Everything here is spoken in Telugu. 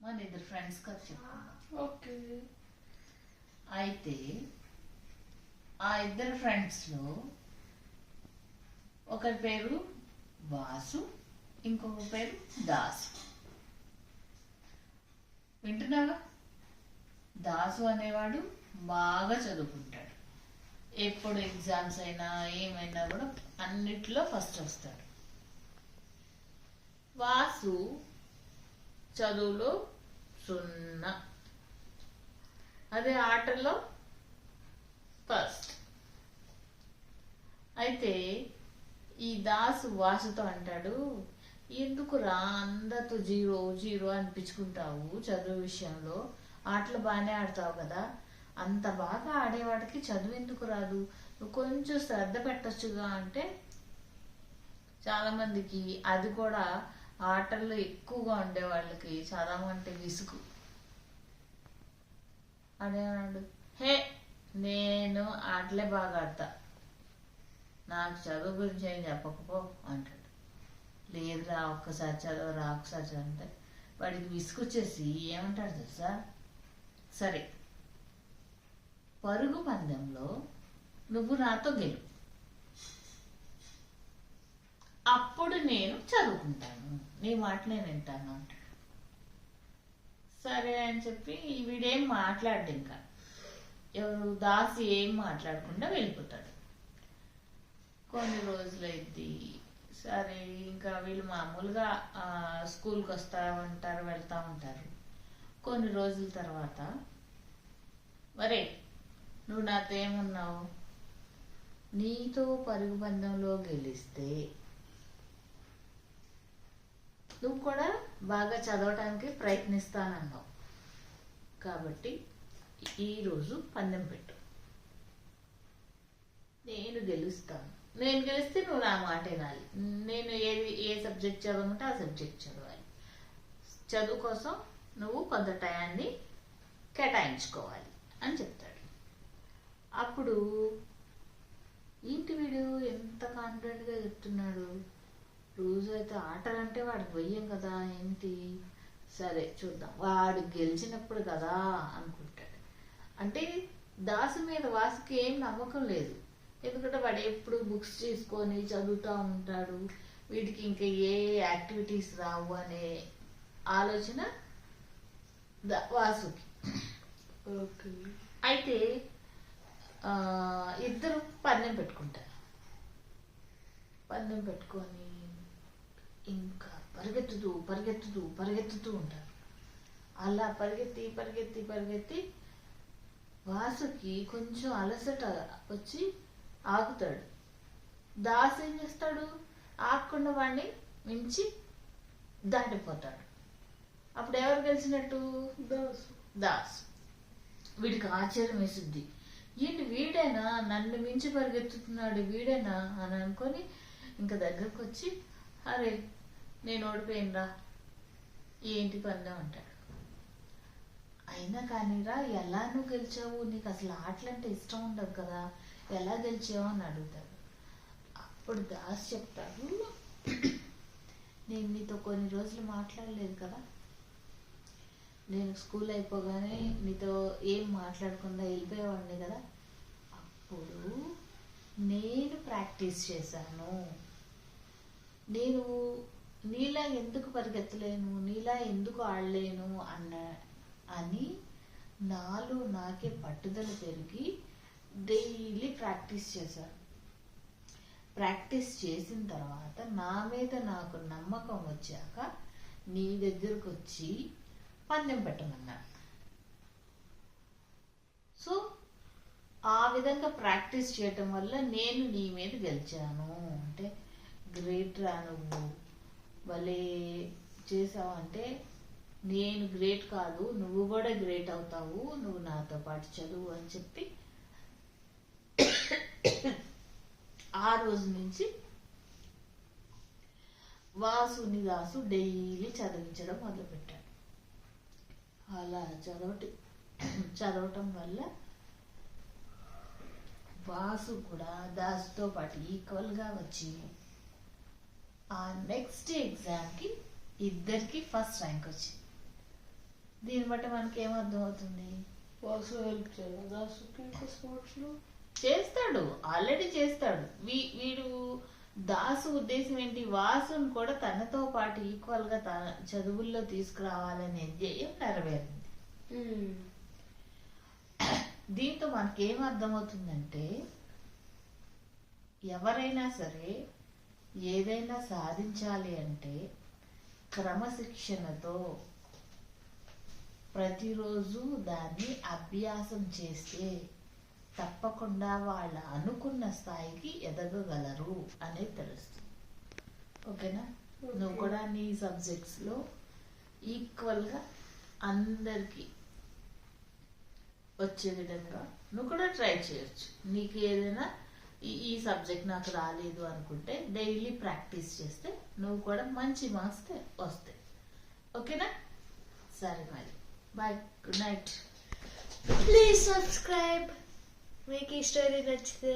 మన ఇద్దరు ఫ్రెండ్స్ చెప్పుకుందాం ఓకే అయితే ఆ ఇద్దరు ఫ్రెండ్స్లో ఒకరి పేరు వాసు ఇంకొక పేరు దాసు. వింటున్నావా? దాసు అనేవాడు బాగా చదువుకుంటాడు. ఎప్పుడు ఎగ్జామ్స్ అయినా ఏమైనా కూడా అన్నిట్లో ఫస్ట్ వస్తాడు. వాసు చదువులో సున్నా. అదే ఆటల్లో ఫస్ట్. అయితే ఈ దాసు వాసుతో అంటాడు ఎందుకురా అందరితో జీరో జీరో అనిపించుకుంటావు చదువు విషయంలో? ఆటలు బాగానే ఆడతావు కదా. అంత బాగా ఆడేవాడికి చదువు ఎందుకు రాదు? నువ్వు కొంచెం శ్రద్ధ పెట్టచ్చుగా అంటే చాలా మందికి అది కూడా ఆటల్లో ఎక్కువగా ఉండే వాళ్ళకి చదవమంటే విసుగు. అదేమన్నాడు హే నేను ఆటలే బాగా ఆడతా. నాకు చదువు గురించి ఏం చెప్పకపో అంటాడు. లేదురా ఒక్కసారి చదవరా ఒక్కసారి చదువు అంటే వాడికి విసుకొచ్చేసి ఏమంటాడు తెలుసా? సరే పరుగు పందెంలో నువ్వు నాతో గెలు అప్పుడు నేను చదువుకుంటాను. నీ మాట నేను వింటాను అంటాడు సరే అని చెప్పి వీడేం మాట్లాడు ఇంకా. ఎవరు దాసి ఏం మాట్లాడకుండా వెళ్ళిపోతాడు. కొన్ని రోజులైద్ది. సరే ఇంకా వీళ్ళు మామూలుగా స్కూల్కి వస్తా ఉంటారు వెళ్తా ఉంటారు. కొన్ని రోజుల తర్వాత మరే నువ్వు నాతో ఏమున్నావు? నీతో పరుగు పందెంలో గెలిస్తే నువ్వు కూడా బాగా చదవటానికి ప్రయత్నిస్తానన్నావు. కాబట్టి ఈరోజు పందెం పెట్టు. నేను గెలుస్తాను. నేను గెలిస్తే నువ్వు నా మాట వినాలి. నేను ఏది ఏ సబ్జెక్ట్ చదవమంటే ఆ సబ్జెక్ట్ చదవాలి. చదువు కోసం నువ్వు కొంత టయాన్ని కేటాయించుకోవాలి అని చెప్తాడు. అప్పుడు ఏంటి వీడు? ఎంత కాన్ఫిడెంట్గా చెప్తున్నాడు? రోజు అయితే ఆటలంటే వాడికి భయం కదా ఏంటి? సరే చూద్దాం. వాడు గెలిచినప్పుడు కదా అనుకుంటాడు. అంటే దాసు మీద వాసుకి ఏం నమ్మకం లేదు. ఎందుకంటే వాడు ఎప్పుడు బుక్స్ తీసుకొని చదువుతూ ఉంటాడు. వీడికి ఇంకా ఏ యాక్టివిటీస్ రావు అనే ఆలోచన వాసుకి. ఓకే. అయితే ఆ, ఇద్దరు పందెం పెట్టుకుంటారు. పందెం పెట్టుకొని ఇంకా పరిగెత్తుతూ పరిగెత్తుతూ పరిగెత్తుతూ ఉంటారు. అలా పరిగెత్తి పరిగెత్తి పరిగెత్తి వాసుకి కొంచెం అలసట వచ్చి ఆగుతాడు. దాసు ఏం చేస్తాడు? ఆగకుండా వాడిని మించి దాటిపోతాడు. అప్పుడు ఎవరు గెలిచినట్టు? దాసు. దాస్. వీడికి ఆశ్చర్యం వేసుద్ది. ఏంటి వీడేనా? నన్ను మించి పరిగెత్తుతున్నాడు వీడేనా? అని అనుకొని ఇంకా దగ్గరకు వచ్చి అరే నేను ఓడిపోయినరా? ఏంటి పనిలో అంటాడు. అయినా కానీరా ఎలా నువ్వు గెలిచావు? నీకు అసలు ఆటలంటే ఇష్టం ఉండదు కదా. ఎలా గెలిచావు అని అడుగుతాడు. అప్పుడు దాస్ చెప్తాడు నేను నీతో కొన్ని రోజులు మాట్లాడలేదు కదా. నేను స్కూల్ అయిపోగానే నీతో ఏం మాట్లాడకుండా వెళ్ళిపోయేవాడిని కదా. అప్పుడు నేను ప్రాక్టీస్ చేశాను. నేను నీలా ఎందుకు పరిగెత్తలేను? నీలా ఎందుకు ఆడలేను? అన్న అని నాలో నాకే పట్టుదల పెరిగి డైలీ ప్రాక్టీస్ చేశాను ప్రాక్టీస్ చేసిన తర్వాత నా మీద నాకు నమ్మకం వచ్చాక నీ దగ్గరకు వచ్చి పందెం పెట్టమన్నా సో ఆ విధంగా ప్రాక్టీస్ చేయటం వల్ల నేను నీ మీద గెలిచాను. అంటే గ్రేట్ రా నువ్వు. భలే చేసావు అంటే నేను గ్రేట్ కాదు నువ్వు కూడా గ్రేట్ అవుతావు నువ్వు నాతో పాటు చదువు అని చెప్పి ఆ రోజు నుంచి వాసుని దాసు డైలీ చదివించడం మొదలుపెట్టాడు. అలా చదవటి చదవటం వల్ల వాసు కూడా దాసుతో పాటు ఈక్వల్గా వచ్చి ఆ నెక్స్ట్ ఎగ్జామ్కి ఇద్దరికి ఫస్ట్ ర్యాంక్ వచ్చింది. దీన్ని బట్టి మనకి ఏమర్థం అవుతుంది? హెల్ప్ చేయాలి స్పోర్ట్స్లో చేస్తాడు ఆల్రెడీ చేస్తాడు. వీ వీడు దాసు ఉద్దేశం ఏంటి? వాసుని కూడా తనతో పాటు ఈక్వల్గా తన చదువుల్లో తీసుకురావాలనే ధ్యేయం నెరవేరింది. దీంతో మనకేం అర్థమవుతుందంటే ఎవరైనా సరే ఏదైనా సాధించాలి అంటే క్రమశిక్షణతో ప్రతిరోజు దాన్ని అభ్యాసం చేస్తే తప్పకుండా వాళ్ళ అనుకున్న స్థాయికి ఎదగగలరు అనేది తెలుస్తుంది. ఓకేనా? నువ్వు కూడా నీ సబ్జెక్ట్స్లో ఈక్వల్గా అందరికీ వచ్చే విధంగా నువ్వు కూడా ట్రై చేయొచ్చు. నీకు ఏదైనా ఈ ఈ సబ్జెక్ట్ నాకు రాలేదు అనుకుంటే డైలీ ప్రాక్టీస్ చేస్తే నువ్వు కూడా మంచి మార్క్స్ వస్తాయి. ఓకేనా? సరే మరి. Bye good night please subscribe మీకు ఈ స్టోరీ నచ్చితే